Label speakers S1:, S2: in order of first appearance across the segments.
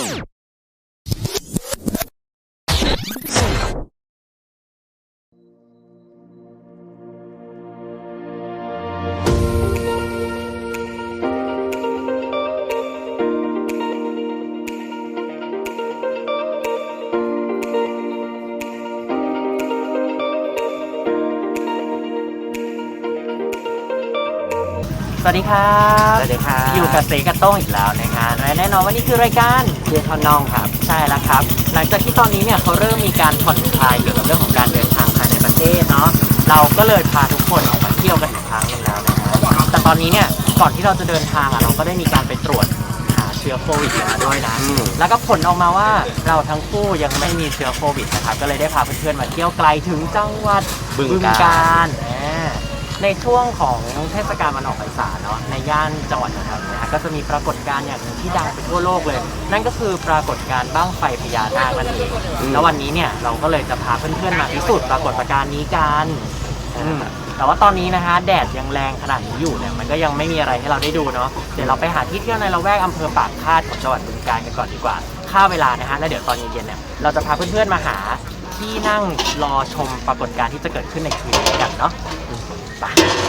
S1: สวัสดีครับ
S2: สวัสดีครับ
S1: อยู่กับเสกับโต้งอีกแล้วนะฮะและแน่นอนว่านี่คือรายการ
S2: เรียนทอนน้องครับ
S1: ใช่แล้วครับ หลังจากที่ตอนนี้เนี่ยเขาเริ่มมีการผ่อนคลายเกี่ยวกับเรื่องของการเดินทางภายในประเทศเนาะเราก็เลยพาทุกคนออกมาเที่ยวกันอีกครั้งหนึงแล้วนะฮะแต่ตอนนี้เนี่ยก่อนที่เราจะเดินทางอะเราก็ได้มีการไปตรวจหาเชื้อโควิดมาด้วยนะ
S2: อืม
S1: แล้วก็ผลออกมาว่าเราทั้งคู่ยังไม่มีเชื้อโควิดนะครับก็เลยได้พาเพื่อนๆมาเที่ยวไกลถึงจังหวัด
S2: บึง
S1: บึง
S2: กาฬ
S1: การอ่า ในช่วงของเทศกาลวันออกพรรษาเนาะในย่านจังหวัดแถวๆเนี้ยก็จะมีปรากฏการณ์อย่างหนึ่งที่ดังไปทั่วโลกเลย นั่นก็คือปรากฏการณ์บ้างไฟพญานาคนั่นเองแล้ววันนี้เนี่ยเราก็เลยจะพาเพื่อนๆมาพิสูจน์ปรากฏการณ์นี้กันอืมแต่ว่าตอนนี้นะฮะแดดยังแรงขนาดนี้อยู่เนี่ยมันก็ยังไม่มีอะไรให้เราได้ดูเนาะเดี๋ยวเราไปหาที่เที่ยวในละแวกอำเภอปากคาดของจังหวัดบึงกาฬกันก่อนดีกว่าค่าเวลานะฮะแล้วเดี๋ยวตอนเย็นๆเนี่ยเราจะพาเพื่อนๆมาหาที่นั่งรอชมปรากฏการณ์ที่จะเกิดขึ้นในคืนนี้กันเนาะ ไ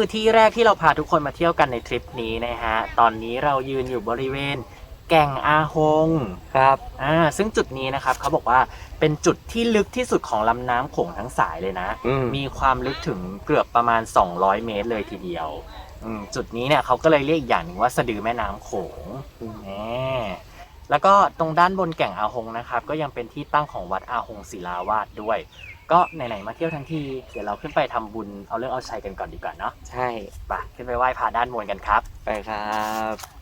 S1: คือที่แรกที่เราพาทุกคนมาเที่ยวกันในทริปนี้นะฮะ ตอนนี้เรายืนอยู่บริเวณแก่งอาหง
S2: ครับ
S1: อ่า ซึ่งจุดนี้นะครับเขาบอกว่าเป็นจุดที่ลึกที่สุดของลำน้ำโขงทั้งสายเลยนะ
S2: อืม
S1: มีความลึกถึงเกือบประมาณ 200 เมตรเลยทีเดียวอืมจุดนี้เนี่ยเขาก็เลยเรียกอีกอย่างหนึ่งว่าสะดือแม่น้ำโขงแหมแล้วก็ตรงด้านบนแก่งอาหงนะครับ ก็ยังเป็นที่ตั้งของวัดอาหงศิลาวาสด้วย ก็ไหนๆมาเที่ยวทั้งทีเดี๋ยวเราขึ้นไปทำบุญเอาเรื่องเอาชัยกันก่อนดีกว่าเนาะ
S2: ใช่
S1: ไปขึ้นไปไหว้พระด้านบนกันครับ
S2: ไปครับ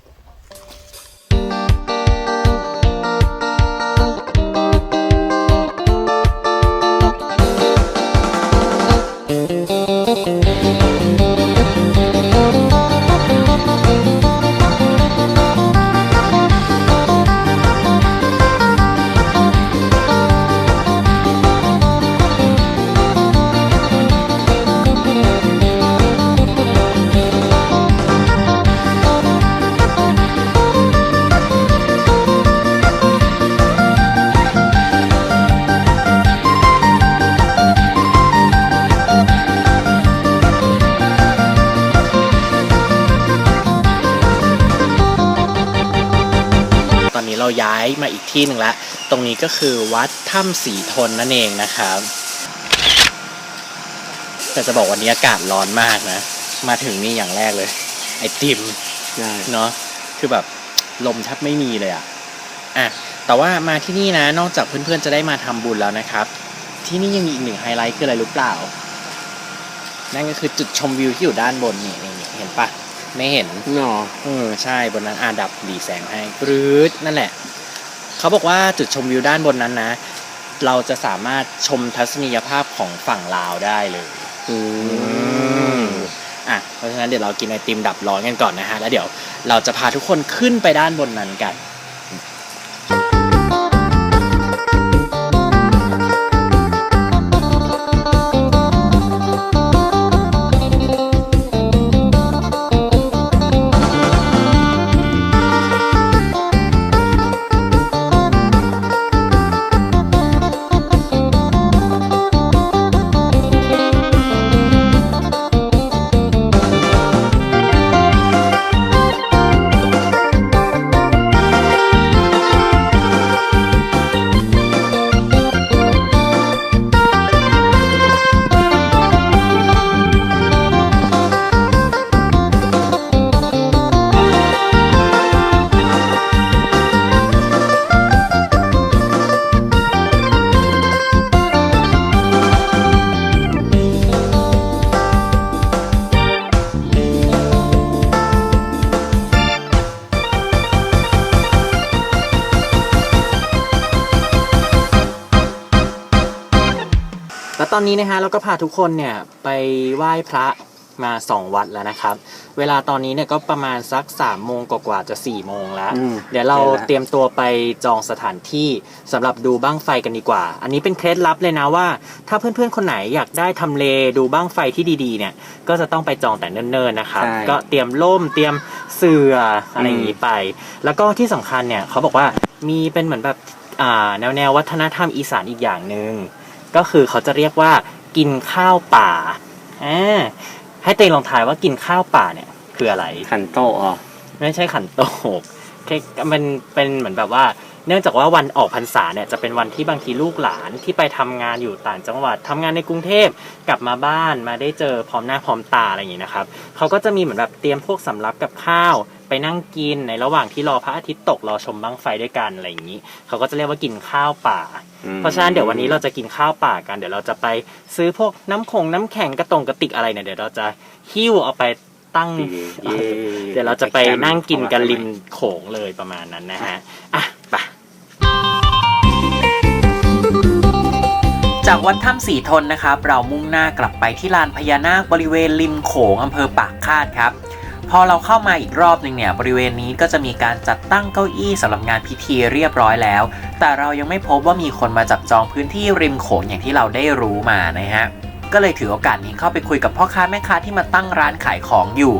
S1: เราย้ายมาอีกที่หนึ่งละ ตรงนี้ก็คือวัดถ้ำสีทนนั่นเองนะครับ แต่จะบอกวันนี้อากาศร้อนมากนะ มาถึงนี่อย่างแรกเลย ไอติม
S2: ใช่
S1: เนาะคือแบบลมแทบไม่มีเลยอะอะแต่ว่ามาที่นี่นะ นอกจากเพื่อนๆจะได้มาทำบุญแล้วนะครับ ที่นี่ยังมีอีกหนึ่งไฮไลท์คืออะไรรู้เปล่า นั่นก็คือจุดชมวิวที่อยู่ด้านบนนี่นี่นี่เห็นปะ ไม่เห็น
S2: เนาะ
S1: เออใช่บนนั้นอาดับหลีแสงให้ปรื๊ดนั่นแหละ เขาบอกว่าจุดชมวิวด้านบนนั้นนะ เราจะสามารถชมทัศนียภาพของฝั่งลาวได้เลย
S2: อืม
S1: อะเพราะฉะนั้นเดี๋ยวเรากินไอติมดับร้อนกันก่อนนะฮะ แล้วเดี๋ยวเราจะพาทุกคนขึ้นไปด้านบนนั้นกัน อนนี้นะฮะเราก็พาทุกคนเนี่ยไปไหว้พระมาสองวัดแล้วนะครับ เวลาตอนนี้เนี่ยก็ประมาณสัก3ามโมงกว่าๆจะ4ี่โมงแล้ว
S2: อืม
S1: เดี๋ยวเรา
S2: ใช่แล้ว
S1: เตรียมตัวไปจองสถานที่สำหรับดูบ้างไฟกันดีกว่า อันนี้เป็นเคล็ดลับเลยนะว่า ถ้าเพื่อนๆคนไหนอยากได้ทำเลดูบ้างไฟที่ดีๆเนี่ย ก็จะต้องไปจองแต่เนิ่นๆนะครับ
S2: ใช่
S1: ก็เตรียมล่มเตรียมเสื่ออะไรอย่างนี้ไป แล้วก็ที่สำคัญเนี่ยเขาบอกว่ามีเป็นเหมือนแบบอ่าแนวแนวๆวัฒนธรรมอีสานอีกอย่างหนึ่ง ก็คือเขาจะเรียกว่ากินข้าวป่าอ่าให้เตยลองทายว่ากินข้าวป่าเนี่ย คืออะไร
S2: ขันโตะอ๋อ
S1: ไม่ใช่ขันโตกแค่มันเป็นเหมือนแบบว่า เนื่องจากว่าวันออกพรรษาเนี่ยจะเป็นวันที่บางทีลูกหลานที่ไปทำงานอยู่ต่างจังหวัดทำงานในกรุงเทพกลับมาบ้านมาได้เจอพร้อมหน้าพร้อมตาอะไรอย่างนี้นะครับเขาก็จะมีเหมือนแบบเตรียมพวกสำรับกับข้าว ไปนั่งกินในระหว่างที่รอพระอาทิตย์ตกรอชมบั้งไฟด้วยกันอะไรอย่างนี้ เขาก็จะเรียกว่ากินข้าวป่า
S2: อืม
S1: เพราะฉะนั้นเดี๋ยววันนี้เราจะกินข้าวป่ากัน เดี๋ยวเราจะไปซื้อพวกน้ำคงน้ำแข็งกระตงกระติกอะไรเนี่ยเดี๋ยวเราจะหิ้วเอาไปตั้ง
S2: เย้
S1: เดี๋ยวเราจะไปนั่งกินกันริมโขงเลยประมาณนั้นนะฮะอะไปจากวัดถ้ำสีทนนะครับ เรามุ่งหน้ากลับไปที่ลานพญานาคบริเวณริมโขงอำเภอปากคาดครับ พอเราเข้ามาอีกรอบหนึ่งเนี่ยบริเวณนี้ก็จะมีการจัดตั้งเก้าอี้สำหรับงานพิธีเรียบร้อยแล้ว แต่เรายังไม่พบว่ามีคนมาจับจองพื้นที่ริมโขงอย่างที่เราได้รู้มานะฮะ ก็เลยถือโอกาสนี้เข้าไปคุยกับพ่อค้าแม่ค้าที่มาตั้งร้านขายของอยู่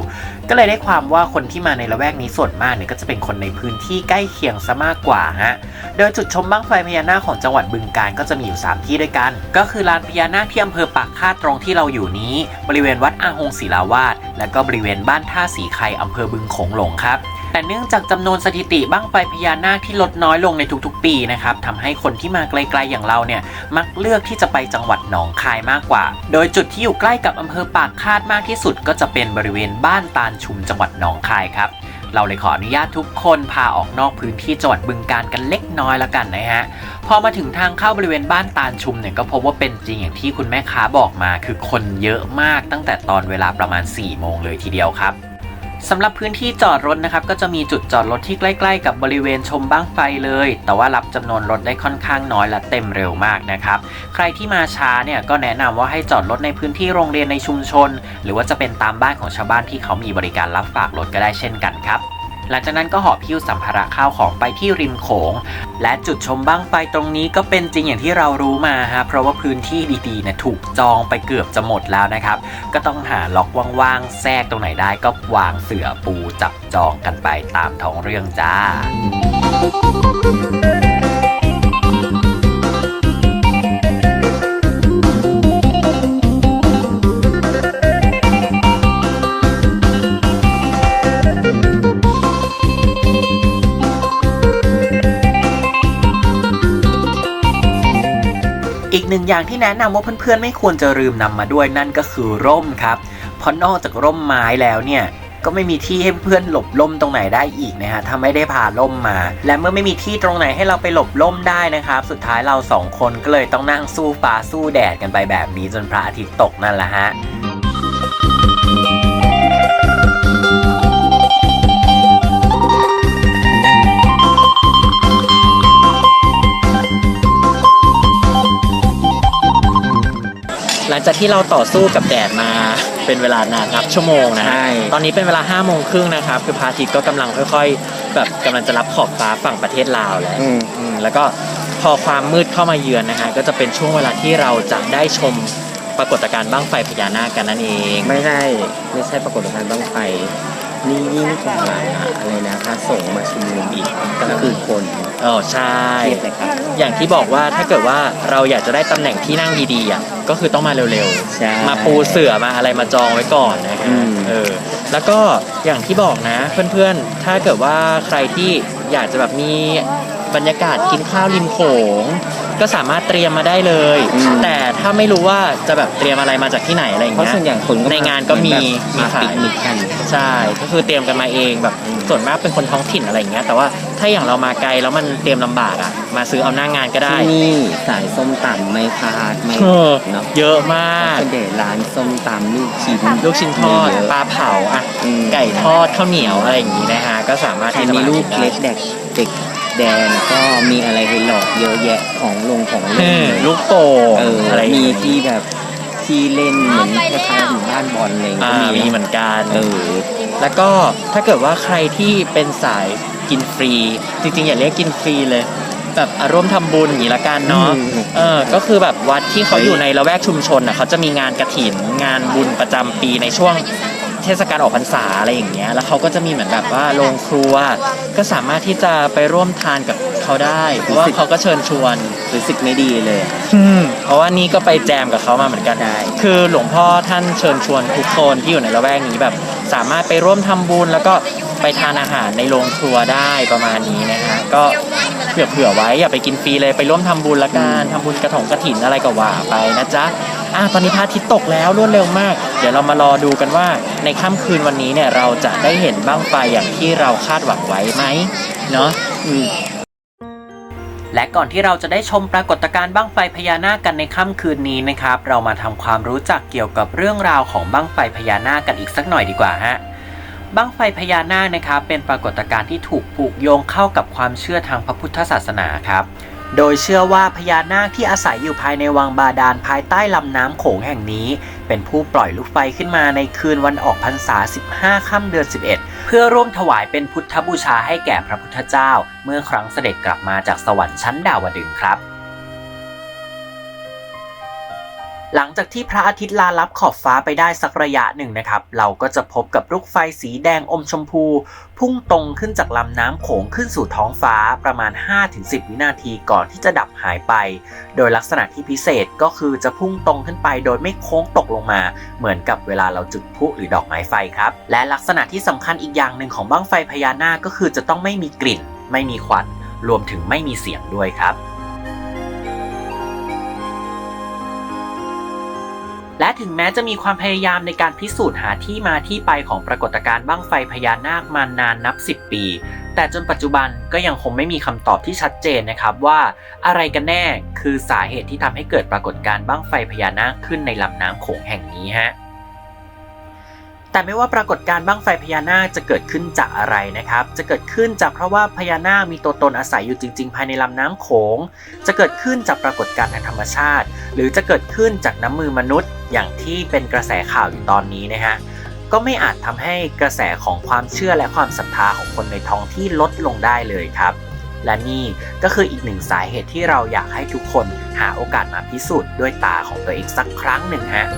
S1: ก็เลยได้ความว่าคนที่มาในละแวกนี้ส่วนมากเนี่ยก็จะเป็นคนในพื้นที่ใกล้เคียงซะมากกว่าฮะ โดยจุดชมบั้งไฟพญานาคของจังหวัดบึงกาฬก็จะมีอยู่ 3 ที่ด้วยกัน ก็คือลานพญานาคที่อำเภอปากคาดตรงที่เราอยู่นี้ บริเวณวัดอาหงศิลาวาสและก็บริเวณบ้านท่าสีไข่อำเภอบึงโขงหลงครับ แต่เนื่องจากจำนวนสถิติบั้งไฟพญานาคที่ลดน้อยลงในทุกๆ ปีนะครับทำให้คนที่มาไกลๆอย่างเราเนี่ยมักเลือกที่จะไปจังหวัดหนองคายมากกว่า โดยจุดที่อยู่ใกล้กับอำเภอปากคาดมากที่สุด ก็จะเป็นบริเวณบ้านตาลชุมจังหวัดหนองคายครับเราเลยขออนุญาตทุกคนพาออกนอกพื้นที่จังหวัดบึงการกันเล็กน้อยแล้วกันนะฮะพอมาถึงทางเข้าบริเวณบ้านตาลชุมเนี่ยก็พบว่าเป็นจริงอย่างที่คุณแม่ค้าบอกมา คือคนเยอะมากตั้งแต่ตอนเวลาประมาณ4โมงเลยทีเดียวครับ สำหรับพื้นที่จอดรถนะครับก็จะมีจุดจอดรถที่ใกล้ ๆ กับบริเวณชมบ้างไฟเลย แต่ว่ารับจำนวนรถได้ค่อนข้างน้อยและเต็มเร็วมากนะครับใครที่มาช้าเนี่ยก็แนะนำว่าให้จอดรถในพื้นที่โรงเรียนในชุมชน หรือว่าจะเป็นตามบ้านของชาวบ้านที่เขามีบริการรับฝากรถก็ได้เช่นกันครับ หลังจากนั้นก็หอบพิ้วสัมภาระข้าวของไปที่ริมโขง และจุดชมบ้างไฟตรงนี้ก็เป็นจริงอย่างที่เรารู้มาฮะเพราะว่าพื้นที่ดีๆเนี่ยถูกจองไปเกือบจะหมดแล้วนะครับ ก็ต้องหาล็อกว่างๆแทรกตรงไหนได้ก็วางเสือปูจับจองกันไปตามท้องเรื่องจ้า นึ่งอย่างที่แนะนำว่าเพื่อนๆไม่ควรจะลืมนำมาด้วยนั่นก็คือร่มครับ เพราะนอกจากร่มไม้แล้วเนี่ยก็ไม่มีที่ให้เพื่อนหลบร่มตรงไหนได้อีกนะฮะถ้าไม่ได้พาร่มมา และเมื่อไม่มีที่ตรงไหนให้เราไปหลบร่มได้นะครับ สุดท้ายเราสองคนก็เลยต้องนั่งสู้ฟ้าสู้แดดกันไปแบบนี้จนพระอาทิตย์ตกนั่นแหละฮะ จากที่เราต่อสู้กับแดดมาเป็นเวลานานนับชั่วโมงนะ
S2: ใช่
S1: ตอนนี้เป็นเวลา5้าโมงครึ่งนะครับคือพระอาทิตย์ก็กำลังค่อยๆ แบบกำลังจะรับขอบฟ้าฝั่งประเทศลาวแล้ว
S2: อืม
S1: อืมแล้วก็พอความมืดเข้ามาเยือนนะฮะก็จะเป็นช่วงเวลาที่เราจะได้ชมปรากฏการณ์บ้างไฟพญานาคกันนั่นเอง
S2: ไม่ใช่ไม่ใช่ปรากฏการณ์บ้างไฟ นี่ยิ่งกว่าอะไรนะพระสงฆ์มาชุมนุมอีกก็คือคน
S1: เออใช่
S2: เทียบเลยครับ
S1: อย่างที่บอกว่าถ้าเกิดว่าเราอยากจะได้ตำแหน่งที่นั่งดีๆอะก็คือต้องมาเร็วๆ
S2: ใช่
S1: มาปูเสือมาอะไรมาจองไว้ก่อนนะฮะ
S2: อืม
S1: เออแล้วก็อย่างที่บอกนะเพื่อนๆ ถ้าเกิดว่าใครที่อยากจะแบบมีบรรยากาศกินข้าวริมโขง ก็สามารถเตรียมมาได้เลย
S2: อืม
S1: แต่ถ้าไม่รู้ว่าจะแบบเตรียมอะไรมาจากที่ไหนอะไรอย่าง
S2: เพราะ
S1: เงี้ย
S2: ส่วนใหญ่คนก็
S1: ในงานก็มี
S2: แบบ
S1: มี
S2: มา
S1: ขาย
S2: ปิกนิกกัน
S1: ใช่ ก็คือเตรียมกันมาเองแบบส่วนมากเป็นคนท้องถิ่นอะไรอย่างเงี้ย แต่ว่าถ้าอย่างเรามาไกลแล้วมันเตรียมลำบากอะ มาซื้อเอาหน้างานก็ได้
S2: ที่นี่สายส้มตำไม่พลาดไม่
S1: เออ
S2: เนาะ
S1: เยอะมาก
S2: เป็นเดร้านส้มตำลูกชิ้น
S1: ลูกชิ้นทอด
S2: เยะ
S1: ปลาเผาอะ
S2: อืม
S1: ไก่ทอดข้าวเหนียวอะไรอย่างนี้นะฮะ ก็สามารถ
S2: ใคร
S1: ที่จะ
S2: มี
S1: มา
S2: ลูก
S1: นได้
S2: เล็กเด็กเด็ก แดงก็มีอะไรให้หลอกเยอะแยะของลงของเล่น
S1: ลูกโป่ง
S2: เออ
S1: อะไร
S2: มีที่แบบที่เล่นเหมือนคล้ายๆหมู่บ้านบอลอะไรอย่าง
S1: อ่า
S2: เงี้ย
S1: มีเหมือนกัน
S2: เออ
S1: แล้วก็ถ้าเกิดว่าใครที่เป็นสายกินฟรี จริงๆอย่าเรียกกินฟรีเลย แบบอารมณ์ทำบุญอย่างนี้ละกันเนาะ
S2: อืม
S1: เออก็คือแบบวัดที่เขาอยู่ในละแวกชุมชนอะเขาจะมีงานกระถินงานบุญประจำปีในช่วง เทศกาลออกพรรษาอะไรอย่างเงี้ยแล้วเขาก็จะมีเหมือนแบบว่าโรงครัว ก็สามารถที่จะไปร่วมทานกับเขาได้เพราะว่าเขาก็เชิญชวน
S2: รู้สึกไม่ดีเลย
S1: เพราะว่านี่ก็ไปแจมกับเขามาเหมือนกัน
S2: ได้
S1: คือหลวงพ่อท่านเชิญชวนทุกคนที่อยู่ในละแวกนี้แบบ สามารถไปร่วมทำบุญแล้วก็ไปทานอาหารในโรงครัวได้ประมาณนี้นะฮะก็เผื่อเผื่อไว้อย่าไปกินฟรีเลยไปร่วมทำบุญละกันทำบุญกระถงกระถินอะไรก็ว่าไปนะจ๊ะ อะตอนนี้พระอาทิตย์ตกแล้วรวดเร็วมาก เดี๋ยวเรามารอดูกันว่าในค่ำคืนวันนี้เนี่ยเราจะได้เห็นบ้างไฟอย่างที่เราคาดหวังไว้ไหมเนาะ
S2: อืม
S1: และก่อนที่เราจะได้ชมปรากฏการณ์บั้งไฟพญานาคกันในค่ำคืนนี้นะครับ เรามาทำความรู้จักเกี่ยวกับเรื่องราวของบั้งไฟพญานาคกันอีกสักหน่อยดีกว่าฮะบั้งไฟพญานาคนะครับเป็นปรากฏการณ์ที่ถูกผูกโยงเข้ากับความเชื่อทางพระพุทธศาสนาครับ โดยเชื่อว่าพญานาคที่อาศัยอยู่ภายในวังบาดาลภายใต้ลำน้ำโขงแห่งนี้ เป็นผู้ปล่อยลูกไฟขึ้นมาในคืนวันออกพรรษา 15 ค่ำเดือน 11 เพื่อร่วมถวายเป็นพุทธบูชาให้แก่พระพุทธเจ้า เมื่อครั้งเสด็จกลับมาจากสวรรค์ชั้นดาวดึงครับ หลังจากที่พระอาทิตย์ลาลับขอบฟ้าไปได้สักระยะหนึ่งนะครับ เราก็จะพบกับลูกไฟสีแดงอมชมพู พุ่งตรงขึ้นจากลำน้ำโขงขึ้นสู่ท้องฟ้าประมาณ 5-10 วินาทีก่อนที่จะดับหายไป โดยลักษณะที่พิเศษก็คือจะพุ่งตรงขึ้นไปโดยไม่โค้งตกลงมา เหมือนกับเวลาเราจุดพลุหรือดอกไม้ไฟครับ และลักษณะที่สำคัญอีกอย่างหนึ่งของบั้งไฟพญานาคก็คือจะต้องไม่มีกลิ่น ไม่มีควัน รวมถึงไม่มีเสียงด้วยครับ และถึงแม้จะมีความพยายามในการพิสูจน์หาที่มาที่ไปของปรากฏการณ์บั้งไฟพญานาคมานานนับ 10 ปี แต่จนปัจจุบันก็ยังคงไม่มีคำตอบที่ชัดเจนนะครับว่าอะไรกันแน่คือสาเหตุที่ทำให้เกิดปรากฏการณ์บั้งไฟพญานาคขึ้นในลำน้ำโขงแห่งนี้ฮะ แต่ไม่ว่าปรากฏการณ์บั้งไฟพญานาคจะเกิดขึ้นจากอะไรนะครับ จะเกิดขึ้นจากเพราะว่าพญานาคมีตัวตนอาศัยอยู่จริง ๆ ภายในลำน้ำโขง จะเกิดขึ้นจากปรากฏการณ์ทางธรรมชาติ หรือจะเกิดขึ้นจากน้ำมือมนุษย์ อย่างที่เป็นกระแสข่าวอยู่ตอนนี้นะฮะก็ไม่อาจทำให้กระแสของความเชื่อและความศรัทธาของคนในท้องที่ลดลงได้เลยครับ และนี่ก็คืออีกหนึ่งสาเหตุที่เราอยากให้ทุกคนหาโอกาสมาพิสูจน์ด้วยตาของตัวเองสักครั้งหนึ่งฮะ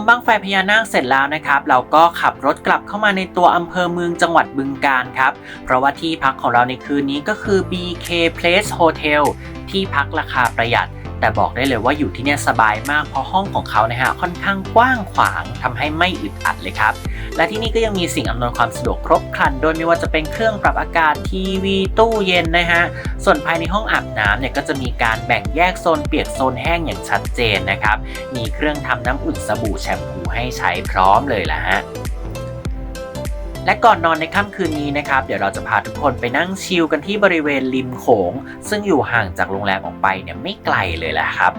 S1: มบั้งไฟพญานาคเสร็จแล้วนะครับ เราก็ขับรถกลับเข้ามาในตัวอำเภอเมืองจังหวัดบึงกาฬครับ เพราะว่าที่พักของเราในคืนนี้ก็คือ BK Place Hotel ที่พักราคาประหยัด แต่บอกได้เลยว่าอยู่ที่เนี่ยสบายมากเพราะห้องของเขานะฮะค่อนข้างกว้างขวางทำให้ไม่อึดอัดเลยครับ และที่นี่ก็ยังมีสิ่งอำนวยความสะดวกครบครัน โดยไม่ว่าจะเป็นเครื่องปรับอากาศทีวีตู้เย็นนะฮะส่วนภายในห้องอาบน้ำเนี่ยก็จะมีการแบ่งแยกโซนเปียกโซนแห้งอย่างชัดเจนนะครับมีเครื่องทำน้ำอุ่นสบู่แชมพูให้ใช้พร้อมเลยละฮะ และก่อนนอนในค่ำคืนนี้นะครับ เดี๋ยวเราจะพาทุกคนไปนั่งชิลกันที่บริเวณริมโขง ซึ่งอยู่ห่างจากโรงแรมออกไปเนี่ยไม่ไกลเลยแหละครับ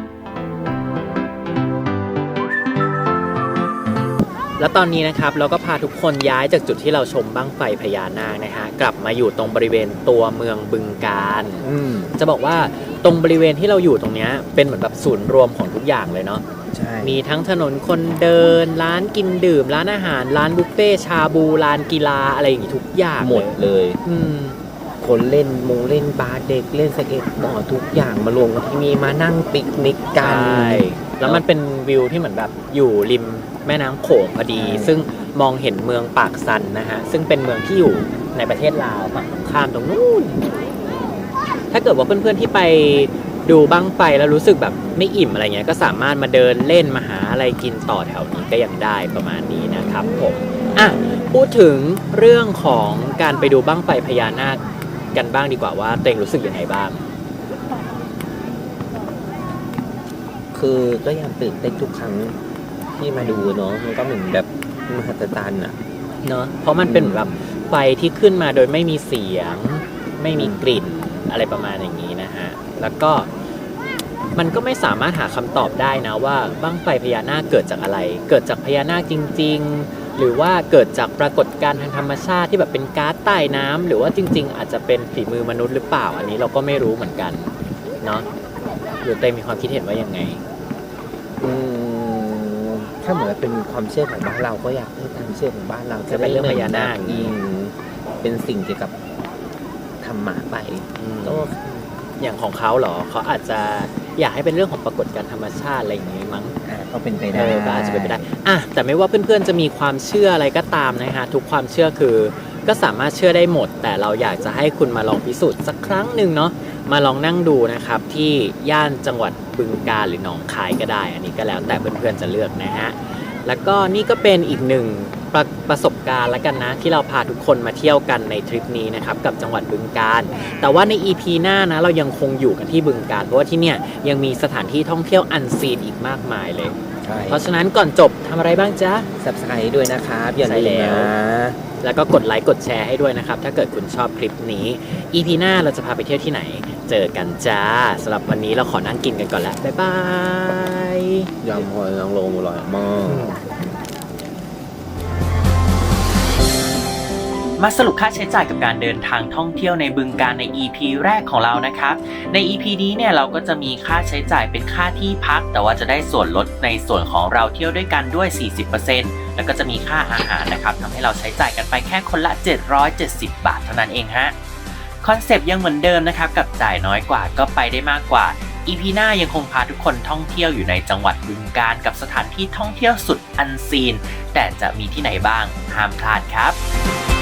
S1: แล้วตอนนี้นะครับเราก็พาทุกคนย้ายจากจุดที่เราชมบั้งไฟพญานาคนะฮะกลับมาอยู่ตรงบริเวณตัวเมืองบึงการ
S2: อืม
S1: จะบอกว่าตรงบริเวณที่เราอยู่ตรงเนี้ยเป็นเหมือนแบบศูนย์รวมของทุกอย่างเลยเนาะ
S2: ใช่
S1: มีทั้งถนนคนเดิน ร้านกินดื่ม ร้านอาหาร ร้านบุฟเฟ่ชาบูร้านกีฬาอะไรอย่างงี้ทุกอย่าง
S2: หมดเลย
S1: อืม
S2: คนเล่นมงเล่นบาร์เด็กเล่นสเก็ตบอร์ดทุกอย่างมารวมกันที่นี่มานั่งปิกนิกกั
S1: ใช่
S2: น
S1: แล้วมันเป็นวิวที่เหมือนแบบอยู่ริมแม่น้ำโขงพอดี
S2: ใช่
S1: ซึ่งมองเห็นเมืองปากซันนะฮะ ซึ่งเป็นเมืองที่อยู่ในประเทศลาวฝั่งตรงข้ามตรงนู้น ถ้าเกิดว่าเพื่อนๆที่ไป ดูบ้างไฟแล้วรู้สึกแบบไม่อิ่มอะไรเงี้ยก็สามารถมาเดินเล่นมาหาอะไรกินต่อแถวนี้ก็ยังได้ประมาณนี้นะครับผมอะพูดถึงเรื่องของการไปดูบ้างไฟพญานาคกันบ้างดีกว่าว่าตัวเองรู้สึกยังไงบ้าง
S2: คือก็ยังตื่นเต้นทุกครั้งที่มาดูเนาะมันก็เหมือนแบบมหัศจรรย์อะ
S1: เนอะเพราะมันเป็นแบบไฟที่ขึ้นมาโดยไม่มีเสียง ไม่มีกลิ่นอะไรประมาณอย่างนี้นะฮะ แล้วก็มันก็ไม่สามารถหาคำตอบได้นะว่าบ้างไฟพญานาคเกิดจากอะไร เกิดจากพญานาคจริง ๆ หรือว่าเกิดจากปรากฏการณ์ทางธรรมชาติที่แบบเป็นก๊าซใต้น้ำหรือว่าจริง ๆ อาจจะเป็นฝีมือมนุษย์หรือเปล่า อันนี้เราก็ไม่รู้เหมือนกันเนาะหรือเต้มีความคิดเห็นว่ายังไง
S2: อืมถ้าเหมือนเป็นความเชื่อของบ้านเราก็อยากให้ความเชื่อของบ้านเรา
S1: จะเป็นเรื่องพญานาค
S2: อืมเป็นสิ่งเกี่ยวกับธรรมะไป
S1: อืม
S2: ก็
S1: อย่างของเขาเหรอเขาอาจจะอยากให้เป็นเรื่องของปรากฏการณ์ธรรมชาติอะไรอย่างนี้มั้ง
S2: อ่าก็เป็นไป
S1: เอ
S2: ได้
S1: อก็อาจจะเป็นไปได้อะแต่ไม่ว่าเพื่อนๆจะมีความเชื่ออะไรก็ตามนะฮะทุกความเชื่อคือก็สามารถเชื่อได้หมด แต่เราอยากจะให้คุณมาลองพิสูจน์สักครั้งหนึ่งเนาะมาลองนั่งดูนะครับ ที่ย่านจังหวัดบึงกาฬหรือหนองคายก็ได้ อันนี้ก็แล้วแต่เพื่อนๆจะเลือกนะฮะแล้วก็นี่ก็เป็นอีกหนึ่ง ประประสบการณ์แล้วกันนะ ที่เราพาทุกคนมาเที่ยวกันในทริปนี้นะครับกับจังหวัดบึงกาฬแต่ว่าใน EP หน้านะเรายังคงอยู่กันที่บึงกาฬเพราะว่าที่เนี่ยยังมีสถานที่ท่องเที่ยวอันซีนอีกมากมายเลย
S2: ใช่
S1: เพราะฉะนั้นก่อนจบทำอะไรบ้างจ๊ะ
S2: สับสไครด้วยนะครับอย่า
S1: ใช่
S2: ลืม
S1: แล้ว
S2: นะ
S1: แล้วก็กดไลค์กดแชร์ให้ด้วยนะครับ ถ้าเกิดคุณชอบคลิปนี้ EP หน้าเราจะพาไปเที่ยวที่ไหน เจอกันจ้าสำหรับวันนี้เราขอนั่งกินกันก่อนแล้วบ๊ายบาย
S2: ยำหอยนางรมอร่อยมาก
S1: มาสรุปค่าใช้จ่ายกับการเดินทางท่องเที่ยวในบึงการใน EP แรกของเรานะครับ ใน EP นี้เนี่ยเราก็จะมีค่าใช้จ่ายเป็นค่าที่พัก แต่ว่าจะได้ส่วนลดในส่วนของเราเที่ยวด้วยกันด้วย 40%แล้วก็จะมีค่าอาหารนะครับทำให้เราใช้จ่ายกันไปแค่คนละ 770 บาทเท่านั้นเองฮะคอนเซปต์ยังเหมือนเดิมนะครับกับจ่ายน้อยกว่าก็ไปได้มากกว่า EP หน้ายังคงพาทุกคนท่องเที่ยวอยู่ในจังหวัดบึงการกับสถานที่ท่องเที่ยวสุดอันซีน แต่จะมีที่ไหนบ้างห้ามพลาดครับ